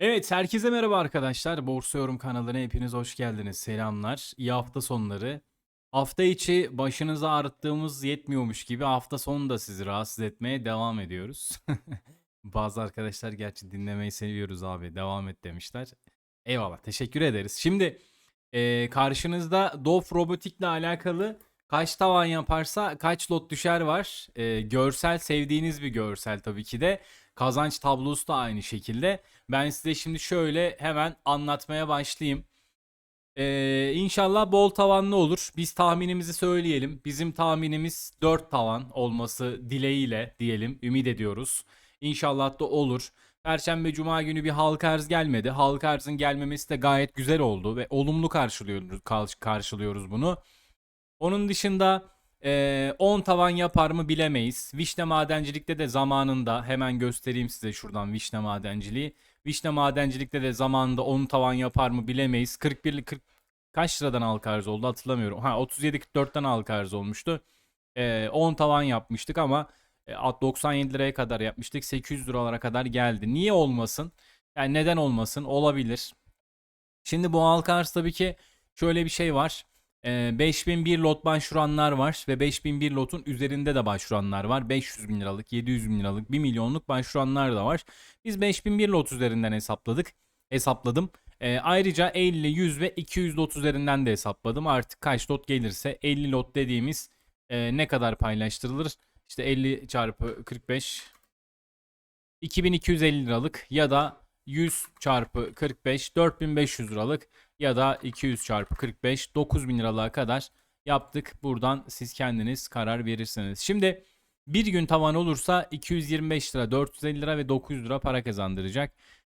Evet, herkese merhaba arkadaşlar. Borsa Yorum kanalına hepiniz hoş geldiniz. Selamlar. İyi hafta sonları. Hafta içi başınızı ağrıttığımız yetmiyormuş gibi hafta sonu da sizi rahatsız etmeye devam ediyoruz. Bazı arkadaşlar gerçi dinlemeyi seviyoruz abi. Devam et demişler. Eyvallah. Teşekkür ederiz. Şimdi e, karşınızda Dof Robotik'le alakalı kaç tavan yaparsa kaç lot düşer var. E, görsel sevdiğiniz bir görsel tabii ki de. Kazanç tablosu da aynı şekilde. Ben size şimdi şöyle hemen anlatmaya başlayayım. Ee, inşallah bol tavanlı olur. Biz tahminimizi söyleyelim. Bizim tahminimiz 4 tavan olması dileğiyle diyelim. Ümit ediyoruz. İnşallah da olur. Perşembe Cuma günü bir halka arz gelmedi. Halka arzın gelmemesi de gayet güzel oldu ve olumlu karşılıyoruz, karşılıyoruz bunu. Onun dışında ee, 10 tavan yapar mı bilemeyiz. Vişne madencilikte de zamanında hemen göstereyim size şuradan vişne madenciliği. Vişne madencilikte de zamanında 10 tavan yapar mı bilemeyiz. 41 40 kaç liradan halka arz oldu hatırlamıyorum. Ha 37 44'ten halka arz olmuştu. Ee, 10 tavan yapmıştık ama e, 97 liraya kadar yapmıştık. 800 liralara kadar geldi. Niye olmasın? Yani neden olmasın? Olabilir. Şimdi bu halka arz tabii ki şöyle bir şey var. 5001 lot başvuranlar var ve 5001 lotun üzerinde de başvuranlar var. 500 bin liralık, 700 bin liralık, 1 milyonluk başvuranlar da var. Biz 5001 lot üzerinden hesapladık. Hesapladım. E, ayrıca 50, 100 ve 200 lot üzerinden de hesapladım. Artık kaç lot gelirse 50 lot dediğimiz e, ne kadar paylaştırılır? İşte 50 çarpı 45 2250 liralık ya da 100 çarpı 45 4500 liralık ya da 200 çarpı 45 9000 liralığa kadar yaptık. Buradan siz kendiniz karar verirsiniz. Şimdi bir gün tavan olursa 225 lira, 450 lira ve 900 lira para kazandıracak.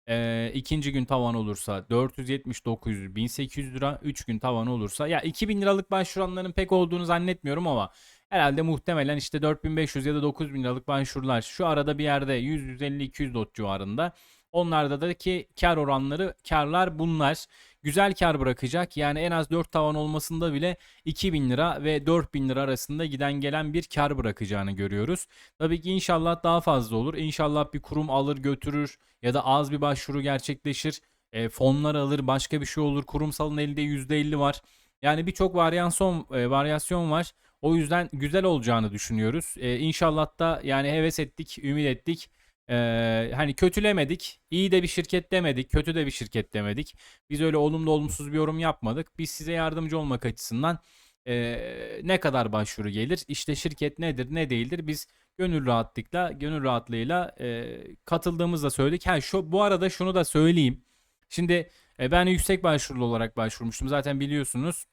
Ee, ikinci gün tavan olursa 470, 900, 1800 lira. 3 gün tavan olursa ya 2000 liralık başvuranların pek olduğunu zannetmiyorum ama herhalde muhtemelen işte 4500 ya da 9000 liralık başvurular şu arada bir yerde 100, 150, 200 dot civarında. Onlarda da ki kar oranları karlar bunlar. Güzel kar bırakacak. Yani en az 4 tavan olmasında bile 2000 lira ve 4000 lira arasında giden gelen bir kar bırakacağını görüyoruz. Tabii ki inşallah daha fazla olur. İnşallah bir kurum alır götürür ya da az bir başvuru gerçekleşir. E, fonlar alır başka bir şey olur. Kurumsalın elde %50 var. Yani birçok varyasyon e, varyasyon var. O yüzden güzel olacağını düşünüyoruz. E, inşallah da yani heves ettik, ümit ettik. Ee, hani kötülemedik. iyi de bir şirket demedik. Kötü de bir şirket demedik. Biz öyle olumlu olumsuz bir yorum yapmadık. Biz size yardımcı olmak açısından e, ne kadar başvuru gelir? İşte şirket nedir ne değildir? Biz gönül rahatlıkla gönül rahatlığıyla e, katıldığımızda söyledik. Ha şu bu arada şunu da söyleyeyim. Şimdi e, ben yüksek başvurulu olarak başvurmuştum. Zaten biliyorsunuz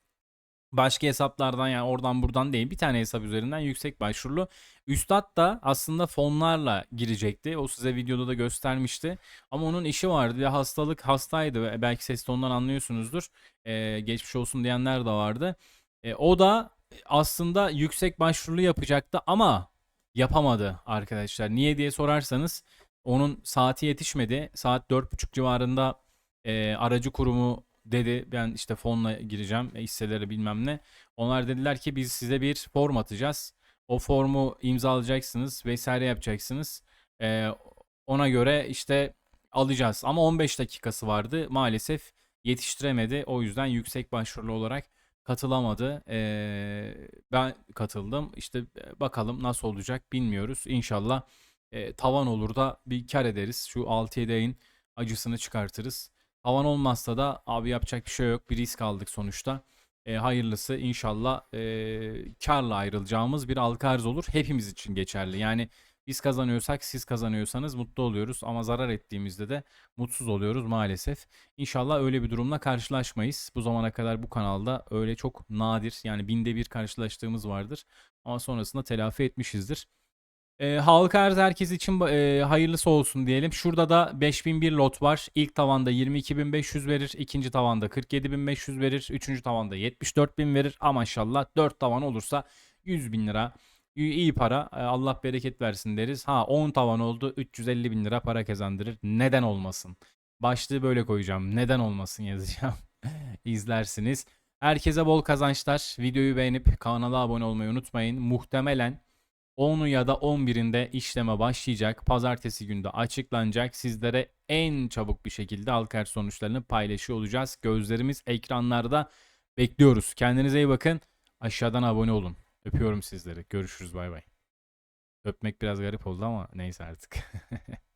başka hesaplardan yani oradan buradan değil bir tane hesap üzerinden yüksek başvurulu. Üstad da aslında fonlarla girecekti. O size videoda da göstermişti. Ama onun işi vardı ve hastalık hastaydı. Belki ses tonundan anlıyorsunuzdur. Ee, geçmiş olsun diyenler de vardı. Ee, o da aslında yüksek başvurulu yapacaktı ama yapamadı arkadaşlar. Niye diye sorarsanız onun saati yetişmedi. Saat 4.30 civarında e, aracı kurumu dedi ben işte fonla gireceğim e, hisseleri bilmem ne. Onlar dediler ki biz size bir form atacağız. O formu imzalayacaksınız vesaire yapacaksınız. Ee, ona göre işte alacağız. Ama 15 dakikası vardı. Maalesef yetiştiremedi. O yüzden yüksek başvurulu olarak katılamadı. Ee, ben katıldım. İşte e, bakalım nasıl olacak bilmiyoruz. İnşallah e, tavan olur da bir kar ederiz. Şu 6-7 ayın acısını çıkartırız. Havan olmazsa da abi yapacak bir şey yok. Bir risk aldık sonuçta. E, hayırlısı inşallah e, karla ayrılacağımız bir halka arz olur. Hepimiz için geçerli. Yani biz kazanıyorsak siz kazanıyorsanız mutlu oluyoruz ama zarar ettiğimizde de mutsuz oluyoruz maalesef. İnşallah öyle bir durumla karşılaşmayız. Bu zamana kadar bu kanalda öyle çok nadir yani binde bir karşılaştığımız vardır. Ama sonrasında telafi etmişizdir. E, halka arz herkes için e, hayırlısı olsun diyelim. Şurada da 5001 lot var. İlk tavanda 22500 verir. ikinci tavanda 47500 verir. Üçüncü tavanda 74000 verir. Ama maşallah 4 tavan olursa 100 bin lira. İyi para. Allah bereket versin deriz. Ha 10 tavan oldu 350 bin lira para kazandırır. Neden olmasın? Başlığı böyle koyacağım. Neden olmasın yazacağım. İzlersiniz. Herkese bol kazançlar. Videoyu beğenip kanala abone olmayı unutmayın. Muhtemelen 10'u ya da 11'inde işleme başlayacak. Pazartesi günde açıklanacak. Sizlere en çabuk bir şekilde Alker sonuçlarını paylaşıyor olacağız. Gözlerimiz ekranlarda bekliyoruz. Kendinize iyi bakın. Aşağıdan abone olun. Öpüyorum sizleri. Görüşürüz bay bay. Öpmek biraz garip oldu ama neyse artık.